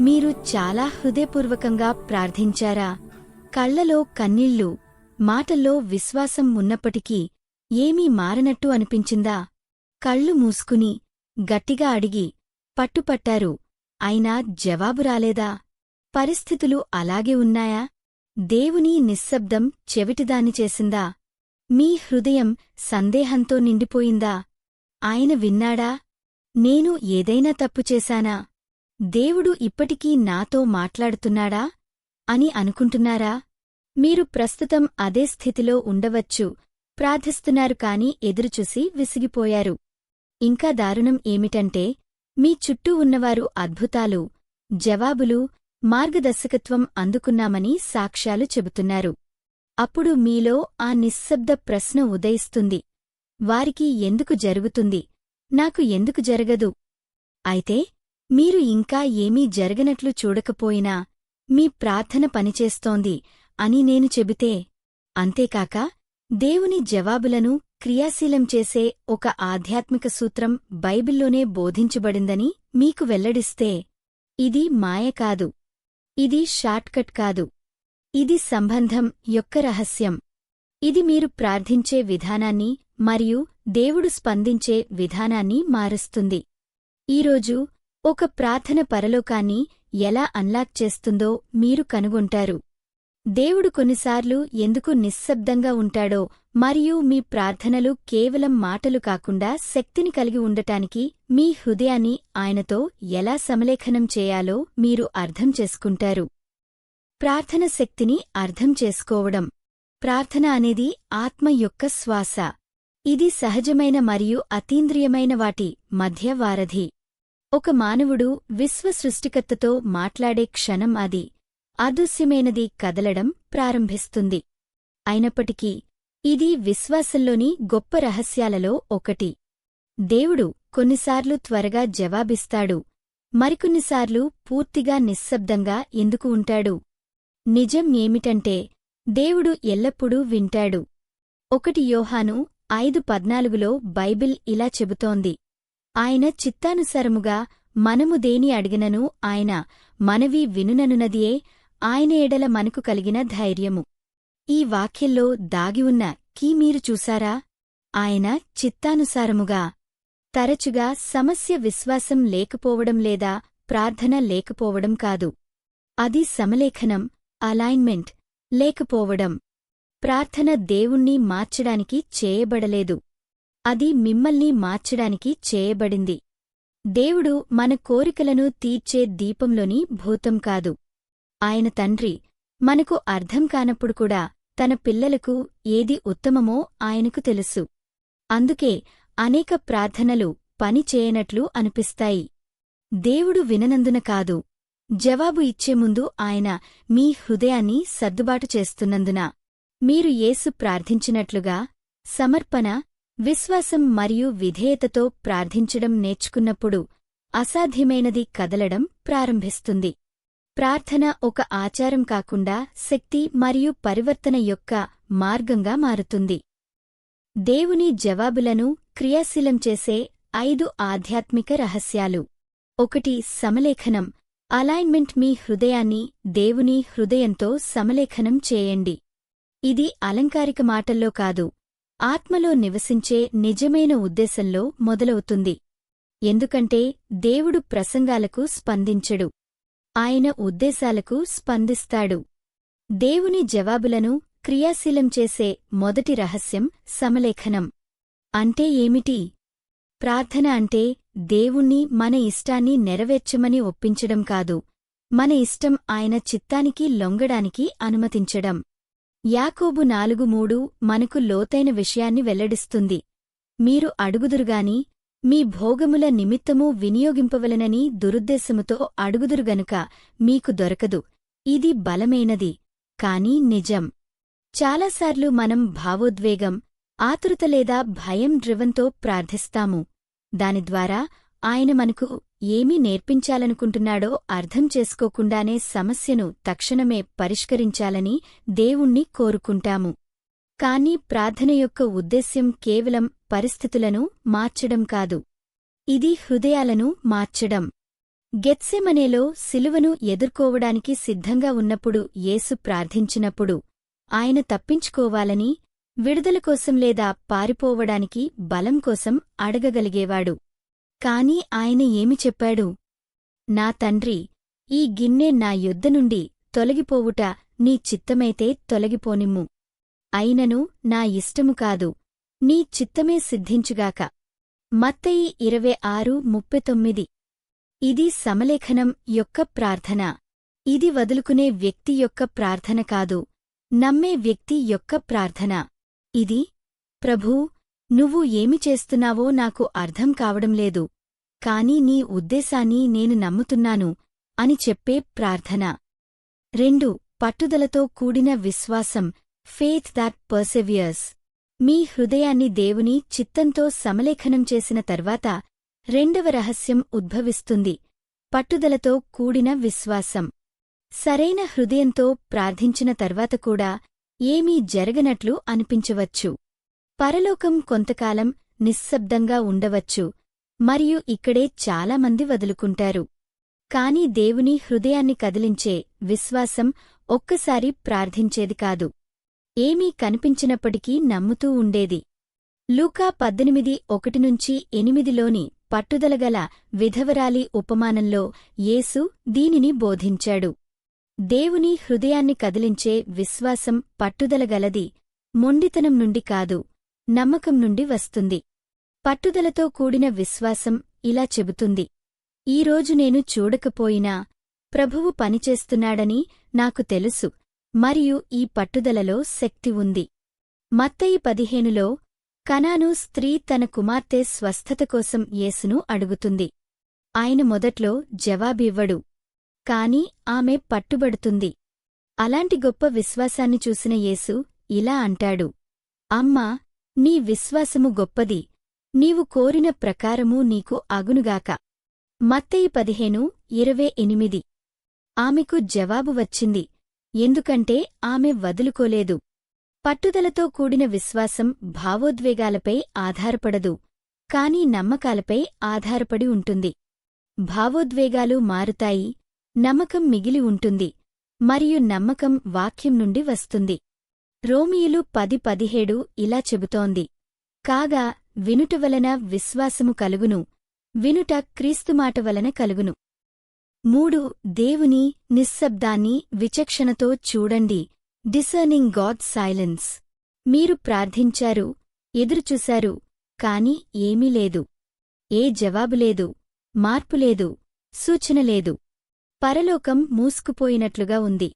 మీరు చాలా హృదయపూర్వకంగా ప్రార్థించారా? కళ్ళలో కన్నీళ్ళు మాటల్లో విశ్వాసం ఉన్నప్పటికీ ఏమీ మారనట్టు అనిపించిందా? కళ్ళు మూసుకుని గట్టిగా అడిగి పట్టుపట్టారు. అయినా జవాబు రాలేదా? పరిస్థితులు అలాగే ఉన్నాయా? దేవుని నిశ్శబ్దం చెవిటిదాన్ని చేసిందా? మీ హృదయం సందేహంతో నిండిపోయిందా? ఆయన విన్నాడా? నేను ఏదైనా తప్పు చేశానా? దేవుడు ఇప్పటికీ నాతో మాట్లాడుతున్నాడా అని అనుకుంటున్నారా? మీరు ప్రస్తుతం అదే స్థితిలో ఉండవచ్చు ప్రార్థిస్తున్నారు కాని ఎదురుచూసి విసిగిపోయారు. ఇంకా దారుణం ఏమిటంటే మీ చుట్టూ ఉన్నవారు అద్భుతాలు జవాబులు మార్గదర్శకత్వం అందుకున్నామని సాక్ష్యాలు చెబుతున్నారు. అప్పుడు మీలో ఆ నిశ్శబ్ద ప్రశ్న ఉదయిస్తుంది. వారికి ఎందుకు జరుగుతుంది? నాకు ఎందుకు జరగదు? అయితే మీరు ఇంకా ఏమీ జరగనట్లు చూడకపోయినా మీ ప్రార్థన పనిచేస్తోంది అని నేను చెబితే అంతేకాక దేవుని జవాబులను క్రియాశీలం చేసే ఒక ఆధ్యాత్మిక సూత్రం బైబిల్లోనే బోధించబడిందని మీకు వెల్లడిస్తే ఇది మాయ కాదు ఇది షార్ట్కట్ కాదు ఇది సంబంధం యొక్క రహస్యం. ఇది మీరు ప్రార్థించే విధానాన్ని మరియు దేవుడు స్పందించే విధానాన్ని మారుస్తుంది. ఈరోజు ఒక ప్రార్థన పరలోకాన్ని ఎలా అన్లాక్ చేస్తుందో మీరు కనుగొంటారు. దేవుడు కొన్నిసార్లు ఎందుకు నిశ్శబ్దంగా ఉంటాడో మరియు మీ ప్రార్థనలు కేవలం మాటలు కాకుండా శక్తిని కలిగి ఉండటానికి మీ హృదయాన్ని ఆయనతో ఎలా సమలేఖనం చేయాలో మీరు అర్థం చేసుకుంటారు. ప్రార్థన శక్తిని అర్థం చేసుకోవడం. ప్రార్థన అనేది ఆత్మ యొక్క శ్వాస. ఇది సహజమైన మరియు అతీంద్రియమైన వాటి మధ్య వారధి. ఒక మానవుడు విశ్వ సృష్టికర్తతో మాట్లాడే క్షణం అది. అదృశ్యమైనది కదలడం ప్రారంభిస్తుంది. అయినప్పటికీ ఇది విశ్వాసంలోని గొప్ప రహస్యాలలో ఒకటి. దేవుడు కొన్నిసార్లు త్వరగా జవాబిస్తాడు. మరికొన్నిసార్లు పూర్తిగా నిశ్శబ్దంగా ఎందుకు ఉంటాడు? నిజం ఏమిటంటే దేవుడు ఎల్లప్పుడూ వింటాడు. ఒకటి యోహాను ఐదు పద్నాలుగులో బైబిల్ ఇలా చెబుతోంది. ఆయన చిత్తానుసారముగా మనము దేని అడిగినను ఆయన మనవి వినుననున్నదియే ఆయన ఎడల మనకు కలిగిన ధైర్యము. ఈ వాక్యంలో దాగి ఉన్న కీ మీరు చూశారా ఆయన చిత్తానుసారముగా తరచుగా సమస్య విశ్వాసం లేకపోవడం లేదా ప్రార్థన లేకపోవడం కాదు. అది సమలేఖనం అలైన్మెంట్ లేకపోవడం. ప్రార్థన దేవుణ్ణి మార్చడానికి చేయబడలేదు. అది మిమ్మల్ని మార్చడానికి చేయబడింది. దేవుడు మన కోరికలను తీర్చే దీపంలోని భూతం కాదు. ఆయన తండ్రి మనకు అర్థం కానప్పుడు కూడా తన పిల్లలకు ఏది ఉత్తమమో ఆయనకు తెలుసు. అందుకే అనేక ప్రార్థనలు పని చేయనట్లు అనిపిస్తాయి. దేవుడు విననందున కాదు. జవాబు ఇచ్చే ముందు ఆయన మీ హృదయాన్ని సర్దుబాటు చేస్తున్నందున. మీరు యేసు ప్రార్థించినట్లుగా సమర్పణ విశ్వాసం మరియు విధేయతతో ప్రార్థించడం నేర్చుకున్నప్పుడు అసాధ్యమైనది కదలడం ప్రారంభిస్తుంది. ప్రార్థన ఒక ఆచారం కాకుండా శక్తి మరియు పరివర్తన యొక్క మార్గంగా మారుతుంది. దేవుని జవాబులను క్రియాశీలం చేసే ఐదు ఆధ్యాత్మిక రహస్యాలు. ఒకటి సమలేఖనం. అలైన్మెంట్ మీ హృదయాన్ని దేవుని హృదయంతో సమలేఖనం చేయండి. ఇది అలంకారిక మాటల్లో కాదు. ఆత్మలో నివసించే నిజమైన ఉద్దేశంలో మొదలవుతుంది. ఎందుకంటే దేవుడు ప్రసంగాలకు స్పందించడు. ఆయన ఉద్దేశాలకు స్పందిస్తాడు. దేవుని జవాబులను క్రియాశీలం చేసే మొదటి రహస్యం సమలేఖనం. అంటే ఏమిటి? ప్రార్థన అంటే దేవుణ్ణి మన ఇష్టాన్ని నెరవేర్చమని ఒప్పించడం కాదు. మన ఇష్టం ఆయన చిత్తానికి లొంగడానికి అనుమతించడం. యాకోబు నాలుగు మూడు మనకు లోతైన విషయాన్ని వెల్లడిస్తుంది. మీరు అడుగుదురుగాని మీ భోగముల నిమిత్తము వినియోగింపవలనని దురుద్దేశముతో అడుగుదురుగనుక మీకు దొరకదు. ఇది బలమైనది కాని నిజం. చాలాసార్లు మనం భావోద్వేగం ఆతురత లేదా భయం డ్రివంతో ప్రార్థిస్తాము. దాని ద్వారా ఆయన మనకు ఏమీ నేర్పించాలనుకుంటున్నాడో అర్థం చేసుకోకుండానే సమస్యను తక్షణమే పరిష్కరించాలని దేవుణ్ణి కోరుకుంటాము. కాని ప్రార్థన యొక్క ఉద్దేశ్యం కేవలం పరిస్థితులను మార్చడం కాదు. ఇది హృదయాలను మార్చడం. గెత్సెమనేలో సిలువను ఎదుర్కోవడానికి సిద్ధంగా ఉన్నప్పుడు యేసు ప్రార్థించినప్పుడు ఆయన తప్పించుకోవాలని విడుదల కోసం లేదా పారిపోవడానికి బలం కోసం అడగగలిగేవాడు. కాని ఆయన ఏమి చెప్పాడు? నా తండ్రి ఈ గిన్నె నా యొద్ద నుండి తొలగిపోవుట నీ చిత్తమైతే తొలగిపోనిమ్ము. అయినను నా ఇష్టము కాదు నీ చిత్తమే సిద్ధించుగాక. మత్తయి ఇరవై ఆరు ముప్పై తొమ్మిది. ఇది సమలేఖనం యొక్క ప్రార్థన. ఇది వదులుకునే వ్యక్తి యొక్క ప్రార్థన కాదు నమ్మే వ్యక్తి యొక్క ప్రార్థన. ఇది ప్రభూ నువ్వు ఏమి చేస్తున్నావో నాకు అర్థం కావడం లేదు. కాని నీ ఉద్దేశాన్ని నేను నమ్ముతున్నాను అని చెప్పే ప్రార్థన. రెండు పట్టుదలతో కూడిన విశ్వాసం. ఫేత్ దాట్ పర్సెవియర్స్ మీ హృదయాన్ని దేవుని చిత్తంతో సమలేఖనం చేసిన తర్వాత రెండవ రహస్యం ఉద్భవిస్తుంది. పట్టుదలతో కూడిన విశ్వాసం. సరైన హృదయంతో ప్రార్థించిన తర్వాత కూడా ఏమీ జరగనట్లు అనిపించవచ్చు. పరలోకం కొంతకాలం నిశ్శబ్దంగా ఉండవచ్చు మరియు ఇక్కడే చాలామంది వదులుకుంటారు. కాని దేవుని హృదయాన్ని కదిలించే విశ్వాసం ఒక్కసారి ప్రార్థించేది కాదు. ఏమీ కనిపించినప్పటికీ నమ్ముతూ ఉండేది. లూకా పద్దెనిమిది ఒకటి నుంచి ఎనిమిదిలోని పట్టుదలగల విధవరాలి ఉపమానంలో యేసు దీనిని బోధించాడు. దేవుని హృదయాన్ని కదిలించే విశ్వాసం పట్టుదలగలది మొండితనం నుండి కాదు. నమ్మకం నుండి వస్తుంది. పట్టుదలతో కూడిన విశ్వాసం ఇలా చెబుతుంది. ఈరోజు నేను చూడకపోయినా ప్రభువు పనిచేస్తున్నాడని నాకు తెలుసు. మరియు ఈ పట్టుదలలో శక్తి ఉంది. మత్తయి పదిహేనులో కనాను స్త్రీ తన కుమార్తె స్వస్థత కోసం యేసును అడుగుతుంది. ఆయన మొదట్లో జవాబివ్వడు. కాని ఆమె పట్టుబడుతుంది. అలాంటి గొప్ప విశ్వాసాన్ని చూసిన యేసు ఇలా అంటాడు. అమ్మా నీ విశ్వాసము గొప్పది. నీవు కోరిన ప్రకారము నీకు అగునుగాక. మత్తయి పదిహేను ఇరవై ఎనిమిది. ఆమెకు జవాబు వచ్చింది. ఎందుకంటే ఆమె వదులుకోలేదు. పట్టుదలతో కూడిన విశ్వాసం భావోద్వేగాలపై ఆధారపడదు. కాని నమ్మకాలపై ఆధారపడి ఉంటుంది. భావోద్వేగాలు మారుతాయి. నమ్మకం మిగిలి ఉంటుంది. మరియు నమ్మకం వాక్యం నుండి వస్తుంది. రోమియులు పది పదిహేడు ఇలా చెబుతోంది. కాగా వినుట వలన విశ్వాసము కలుగును వినుట క్రీస్తుమాట వలన కలుగును. మూడు దేవుని నిశ్శబ్దాన్ని విచక్షణతో చూడండి. డిసర్నింగ్ గాడ్ సైలెన్స్ మీరు ప్రార్థించారు ఎదురుచూశారు కాని ఏమీ లేదు. ఏ జవాబులేదు మార్పులేదు సూచనలేదు పరలోకం మూసుకుపోయినట్లుగా ఉంది.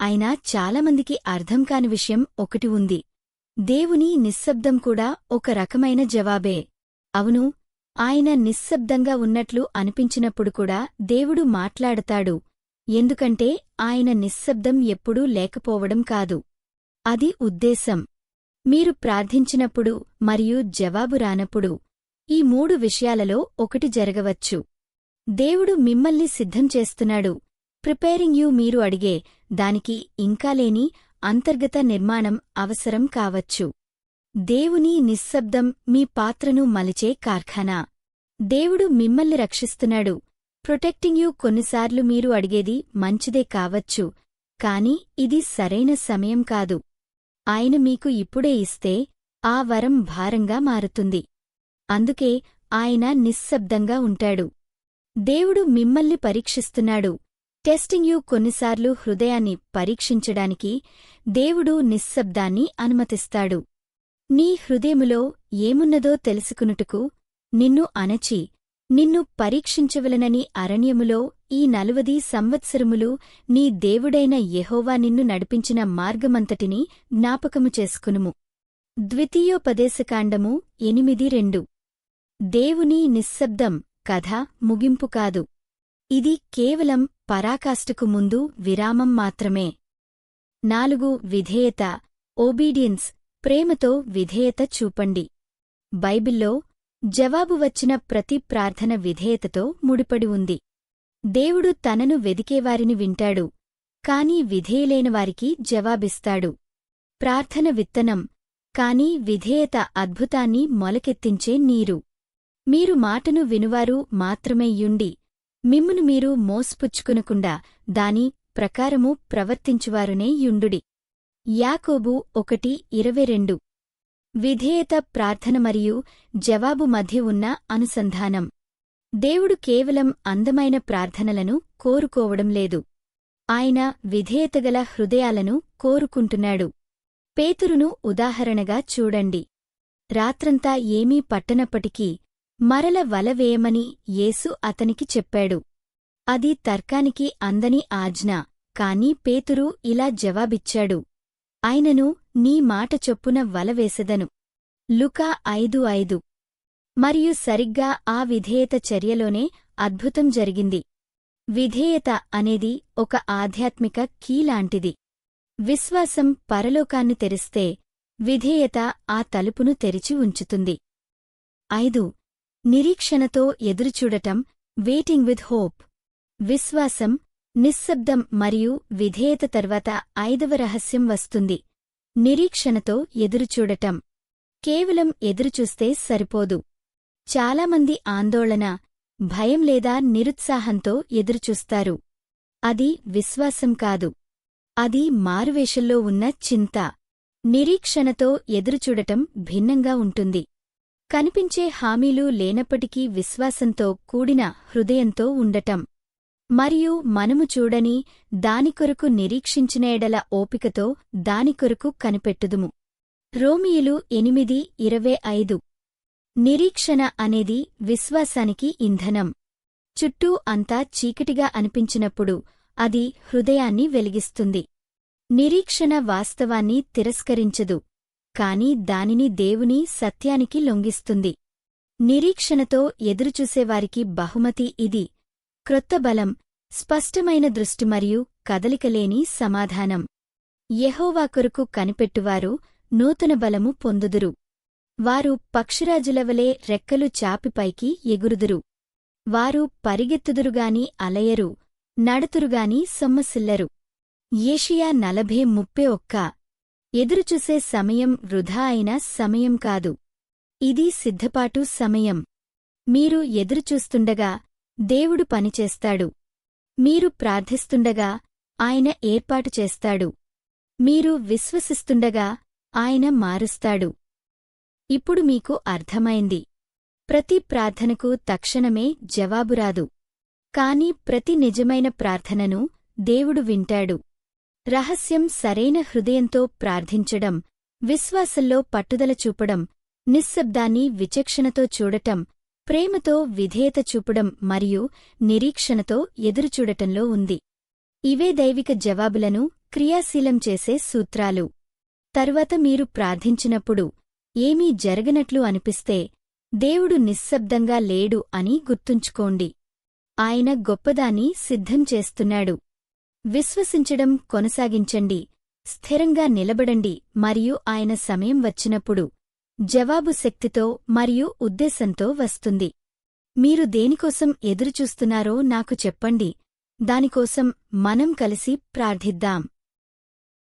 అయినా చాలామందికి అర్థం కాని విషయం ఒకటి ఉంది. దేవుని నిశ్శబ్దం కూడా ఒక రకమైన జవాబే. అవును ఆయన నిశ్శబ్దంగా ఉన్నట్లు అనిపించినప్పుడు కూడా దేవుడు మాట్లాడతాడు. ఎందుకంటే ఆయన నిశ్శబ్దం ఎప్పుడూ లేకపోవడం కాదు. అది ఉద్దేశం. మీరు ప్రార్థించినప్పుడు మరియు జవాబు రానప్పుడు ఈ మూడు విషయాలలో ఒకటి జరగవచ్చు. దేవుడు మిమ్మల్ని సిద్ధం చేస్తున్నాడు. ప్రిపేరింగ్ యూ మీరు అడిగే దానికి ఇంకా లేని అంతర్గత నిర్మాణం అవసరం కావచ్చు. దేవుని నిశ్శబ్దం మీ పాత్రను మలిచే కార్ఖానా. దేవుడు మిమ్మల్ని రక్షిస్తున్నాడు. ప్రొటెక్టింగ్ యూ కొన్నిసార్లు మీరు అడిగేది మంచిదే కావచ్చు కాని ఇది సరైన సమయం కాదు. ఆయన మీకు ఇప్పుడే ఇస్తే ఆ వరం భారంగా మారుతుంది. అందుకే ఆయన నిశ్శబ్దంగా ఉంటాడు. దేవుడు మిమ్మల్ని పరీక్షిస్తున్నాడు. టెస్టింగ్ యూ కొన్నిసార్లు హృదయాన్ని పరీక్షించడానికి దేవుడు నిశ్శబ్దాన్ని అనుమతిస్తాడు. నీ హృదయములో ఏమున్నదో తెలుసుకునుటకు నిన్ను అణచి నిన్ను పరీక్షించవలనని అరణ్యములో ఈ నలువది సంవత్సరములు నీ దేవుడైన యెహోవా నిన్ను నడిపించిన మార్గమంతటినీ జ్ఞాపకము చేసుకునుము. ద్వితీయోపదేశకాండము ఎనిమిది రెండు. దేవుని నిశ్శబ్దం కథ ముగింపు కాదు. ఇది కేవలం పరాకాష్ఠకు ముందు విరామం మాత్రమే. నాలుగు విధేయత. ఓబీడియన్స్ ప్రేమతో విధేయత చూపండి. బైబిల్లో జవాబు వచ్చిన ప్రతి ప్రార్థన విధేయతతో ముడిపడి ఉంది. దేవుడు తనను వెదికేవారిని వింటాడు కాని విధేయులైనవారికి జవాబిస్తాడు. ప్రార్థన విత్తనం కాని విధేయత అద్భుతాన్ని మొలకెత్తించే నీరు. మీరు మాటను వినువారు మాత్రమే యుండి మిమ్మును మీరు మోసపుచ్చుకునకుండా దాని ప్రకారము ప్రవర్తించువారునే యుండుడి. యాకోబు ఒకటి ఇరవై రెండు. విధేయత ప్రార్థన మరియు జవాబు మధ్య ఉన్న అనుసంధానం. దేవుడు కేవలం అందమైన ప్రార్థనలను కోరుకోవడం లేదు. ఆయన విధేయతగల హృదయాలను కోరుకుంటున్నాడు. పేతురును ఉదాహరణగా చూడండి. రాత్రంతా ఏమీ పట్టనప్పటికీ మరల వల వేయమని యేసు అతనికి చెప్పాడు. అది తర్కానికి అందని ఆజ్ఞ కాని పేతురు ఇలా జవాబిచ్చాడు. ఆయనను నీ మాట చొప్పున వల వేసెదను లుకా ఐదు ఐదు. మరియు సరిగ్గా ఆ విధేయత చర్యలోనే అద్భుతం జరిగింది. విధేయత అనేది ఒక ఆధ్యాత్మిక కీలాంటిది. విశ్వాసం పరలోకాన్ని తెరిస్తే విధేయత ఆ తలుపును తెరిచి ఉంచుతుంది. ఐదు నిరీక్షణతో ఎదురుచూడటం వెయిటింగ్ విత్ హోప్ విశ్వాసం నిశ్శబ్దం మరియు విధేయత తర్వాత ఐదవ రహస్యం వస్తుంది. నిరీక్షణతో ఎదురుచూడటం. కేవలం ఎదురుచూస్తే సరిపోదు. చాలామంది ఆందోళన భయం లేదా నిరుత్సాహంతో ఎదురుచూస్తారు. అది విశ్వాసం కాదు. అది మారువేషంలో ఉన్న చింత. నిరీక్షణతో ఎదురుచూడటం భిన్నంగా ఉంటుంది. కనిపించే హామీలు లేనప్పటికీ విశ్వాసంతో కూడిన హృదయంతో ఉండటం. మరియు మనము చూడని దాని కొరకు నిరీక్షించిన ఎడల ఓపికతో దాని కొరకు కనిపెట్టుదుము. రోమియులు ఎనిమిది ఇరవై ఐదు. నిరీక్షణ అనేది విశ్వాసానికి ఇంధనం. చుట్టూ అంతా చీకటిగా అనిపించినప్పుడు అది హృదయాన్ని వెలిగిస్తుంది. నిరీక్షణ వాస్తవాన్ని తిరస్కరించదు. కాని దానిని దేవుని సత్యానికి లొంగిస్తుంది. నిరీక్షణతో ఎదురుచూసేవారికి బహుమతి ఇది. క్రొత్త బలం స్పష్టమైన దృష్టి మరియు కదలికలేని సమాధానం. యహోవా కొరకు కనిపెట్టువారు నూతన బలము పొందుదురు. వారు పక్షిరాజులవలే రెక్కలు చాపిపైకి ఎగురుదురు. వారు పరిగెత్తుదురుగాని అలయరు నడతురుగాని సొమ్మసిల్లరు. ఏషియా నలభే ముప్పే ఒక్క ఎదురుచూసే సమయం వృధా అయిన సమయం కాదు. ఇది సిద్ధపాటు సమయం. మీరు ఎదురుచూస్తుండగా దేవుడు పనిచేస్తాడు. మీరు ప్రార్థిస్తుండగా ఆయన ఏర్పాటు చేస్తాడు. మీరు విశ్వసిస్తుండగా ఆయన మారుస్తాడు. ఇప్పుడు మీకు అర్థమైంది. ప్రతి ప్రార్థనకు తక్షణమే జవాబురాదు కాని ప్రతి నిజమైన ప్రార్థనను దేవుడు వింటాడు. రహస్యం సరైన హృదయంతో ప్రార్థించడం విశ్వాసంలో పట్టుదల చూపడం నిశ్శబ్దాన్ని విచక్షణతో చూడటం ప్రేమతో విధేయత చూపడం మరియు నిరీక్షణతో ఎదురుచూడటంలో ఉంది. ఇవే దైవిక జవాబులను క్రియాశీలం చేసే సూత్రాలు. తరువాత మీరు ప్రార్థించినప్పుడు ఏమీ జరగనట్లు అనిపిస్తే దేవుడు నిశ్శబ్దంగా లేడు అని గుర్తుంచుకోండి. ఆయన గొప్పదాన్ని సిద్ధం చేస్తున్నాడు. విశ్వసించడం కొనసాగించండి. స్థిరంగా నిలబడండి మరియు ఆయన సమయం వచ్చినప్పుడు జవాబు శక్తితో మరియు ఉద్దేశంతో వస్తుంది. మీరు దేనికోసం ఎదురుచూస్తున్నారో నాకు చెప్పండి. దానికోసం మనం కలిసి ప్రార్థిద్దాం.